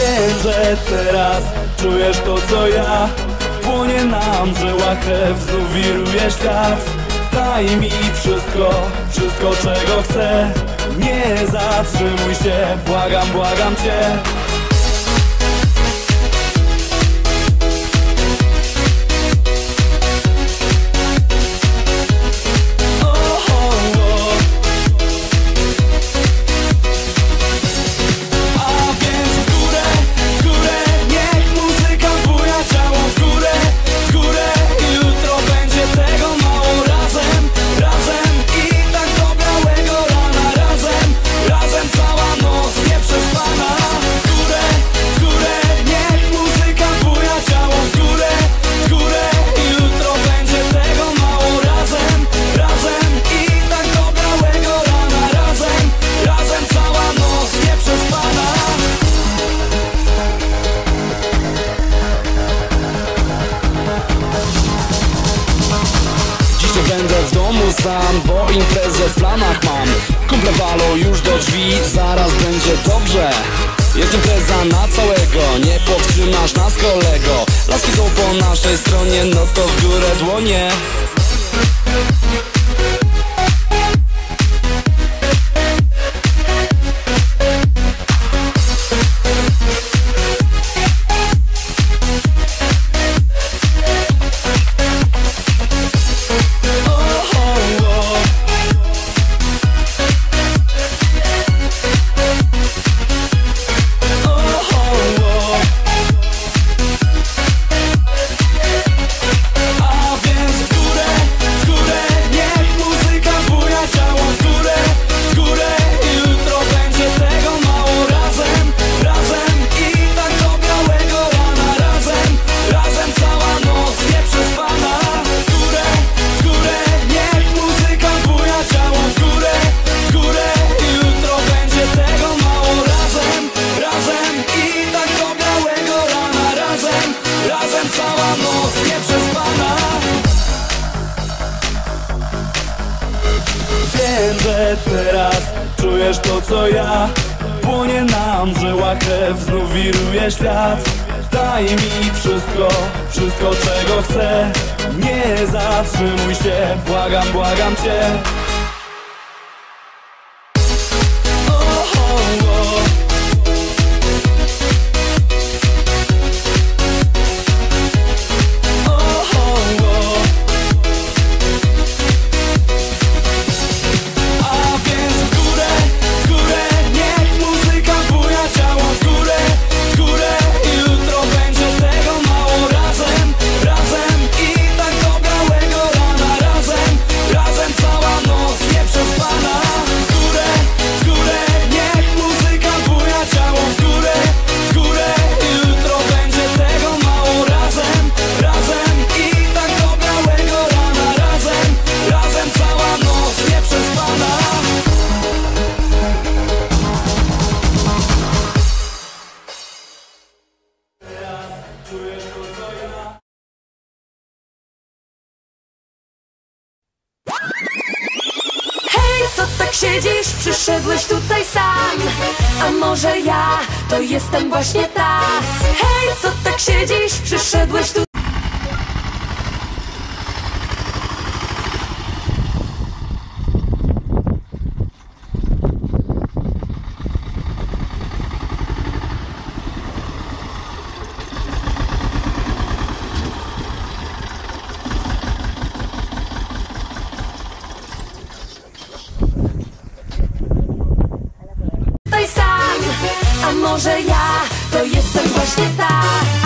Wiem, że teraz czujesz to co ja. Płonie nam żyła krew, znów wiruje świat. Daj mi wszystko, wszystko czego chcę. Nie zatrzymuj się, błagam, błagam Cię. sam, bo imprezę w planach mam. Kumple walą już do drzwi, zaraz będzie dobrze. Jest impreza na całego, nie powstrzymasz nas kolego. Laski są po naszej stronie, no to w górę dłonie. świat Daj mi wszystko, wszystko czego chcę. Nie zatrzymuj się, błagam, błagam Cię. Siedzisz, przyszedłeś tutaj sam. A może ja to jestem właśnie ta? Hej, co tak siedzisz, przyszedłeś tutaj może ja to jestem właśnie ta.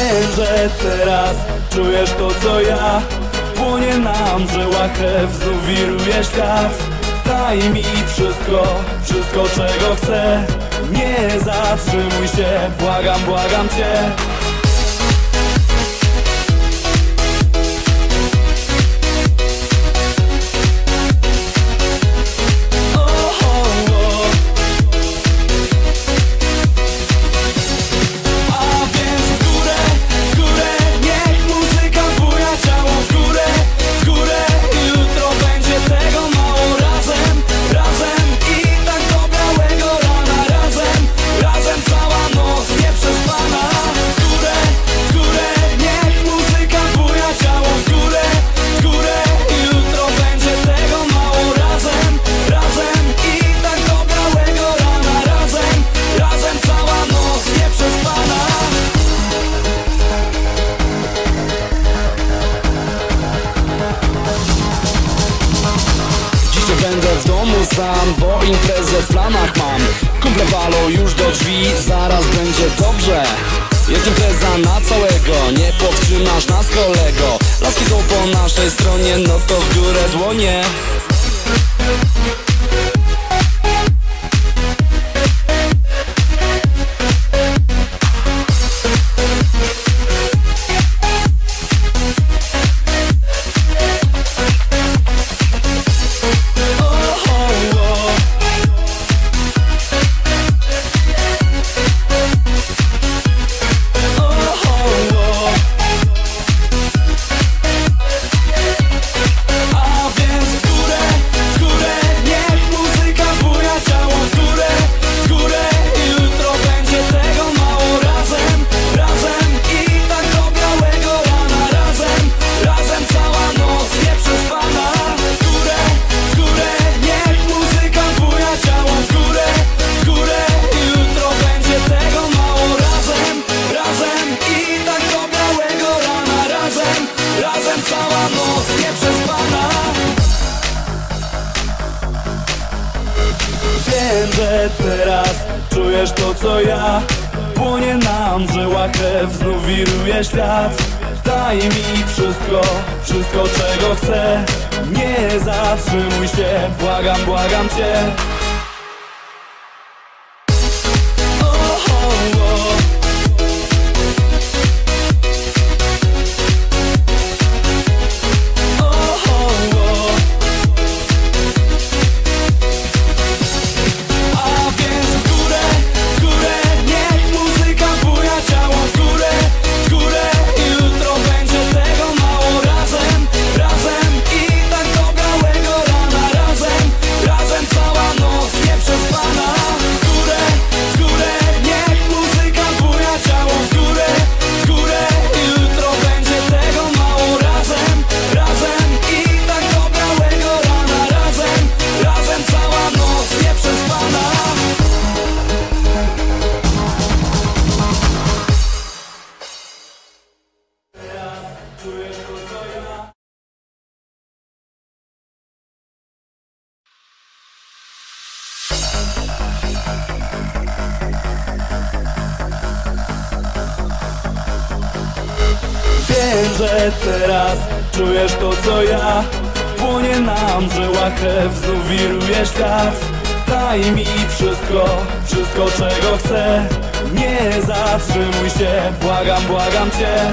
wiem, że teraz czujesz to co ja. Płonie nam żyła krew, znów wiruje świat. Daj mi wszystko, wszystko czego chcę. Nie zatrzymuj się, błagam, błagam cię. plan, bo imprezę w planach mam. Kumple walą już do drzwi, zaraz będzie dobrze. Jest impreza na całego, nie powstrzymasz nas kolego. Laski są po naszej stronie, no to w górę dłonie. Krew, znów wiruje świat Daj mi wszystko, wszystko czego chcę. Nie zatrzymuj się, błagam, błagam cię Wiem, że teraz czujesz to co ja. Płonie nam w żyłach krew, znów wiruje świat. Daj mi wszystko, wszystko czego chcę. Nie zatrzymuj się, błagam, błagam cię